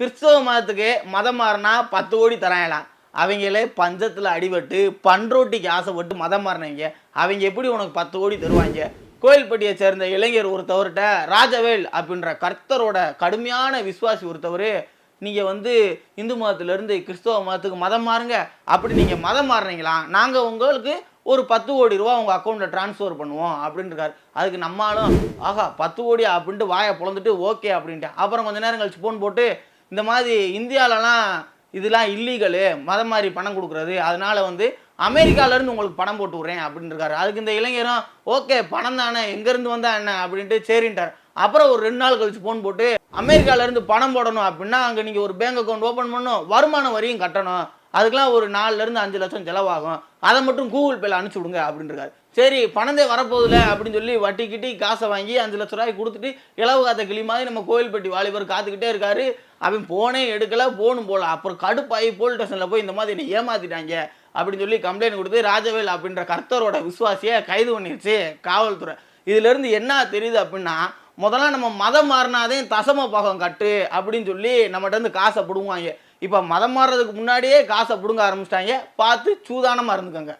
கிறிஸ்தவ மதத்துக்கு மதம் மாறினா பத்து கோடி தராங்களாம். அவங்களே பஞ்சத்தில் அடிபட்டு பன்ரோட்டிக்கு ஆசைப்பட்டு மதம் மாறினவங்க. அவங்க எப்படி உனக்கு பத்து கோடி தருவாங்க? கோயில்பட்டியை சேர்ந்த இளைஞர் ஒருத்தவர்கிட்ட ராஜவேல் அப்படின்ற கர்த்தரோட கடுமையான விசுவாசி ஒருத்தவர் நீங்கள் வந்து இந்து மதத்திலேருந்து கிறிஸ்தவ மதத்துக்கு மதம் மாறுங்க. அப்படி நீங்கள் மதம் மாறுனீங்களா? நாங்கள் உங்களுக்கு ஒரு பத்து கோடி ரூபா உங்கள் அக்கௌண்ட்டில் ட்ரான்ஸ்ஃபர் பண்ணுவோம். அப்படின்ட்டுருக்காரு அதுக்கு நம்மளும் ஆஹா பத்து கோடியா? அப்படின்ட்டு வாயை பொழந்துட்டு ஓகே அப்படின்ட்டு அப்புறம் கொஞ்ச நேரம் கழிச்சு ஃபோன் போட்டு இந்த மாதிரி இந்தியாவிலலாம் இதெல்லாம் இல்லீகலு மதம் மாதிரி பணம் கொடுக்குறது அதனால் வந்து அமெரிக்காவிலேருந்து உங்களுக்கு பணம் போட்டு விட்றேன் அப்படின்னு இருக்காரு அதுக்கு இந்த இளைஞரும் ஓகே பணம் தானே எங்கேருந்து வந்தா என்ன? அப்படின்ட்டு சரின்ட்டார். அப்புறம் ஒரு ரெண்டு நாள் கழிச்சு ஃபோன் போட்டு அமெரிக்காவிலேருந்து பணம் போடணும் அப்படின்னா அங்கே நீங்கள் ஒரு பேங்க் அக்கௌண்ட் ஓப்பன் பண்ணணும் வருமான வரியும் கட்டணும். அதுக்கெலாம் ஒரு நாலுலேருந்து அஞ்சு லட்சம் செலவாகும். அதை மட்டும் கூகுள் பேல அனுப்பிச்சி விடுங்க அப்படின்றாரு. சரி பணந்தே வரப்போகுதுல அப்படின்னு சொல்லி வட்டி கிட்டி காசை வாங்கி அஞ்சு லட்ச ரூபாய் கொடுத்துட்டு இளவு காத்த கிளி மாதிரி நம்ம கோயில்பட்டி வாலிபர் காத்துக்கிட்டே இருக்காரு. அவன் போனே எடுக்கல போனும் போல. அப்புறம் கடுப்பாகி போலீஸ் ஸ்டேஷனில் போய் இந்த மாதிரி என்னை ஏமாத்திட்டாங்க அப்படின்னு சொல்லி கம்ப்ளைண்ட் கொடுத்து ராஜவேல் அப்படின்ற கர்த்தரோட விசுவாசியை கைது பண்ணிடுச்சு காவல்துறை. இதுலேருந்து என்ன தெரியுது அப்படின்னா முதல்ல நம்ம மதம் மாறினாதே தசம பாகம் கட்டு அப்படின்னு சொல்லி நம்மகிட்ட இருந்து காசை பிடுங்குவாங்க. இப்போ மதம் மாறுறதுக்கு முன்னாடியே காசை பிடுங்க ஆரம்பிச்சிட்டாங்க. பார்த்து சூதானமாக இருந்துக்கோங்க.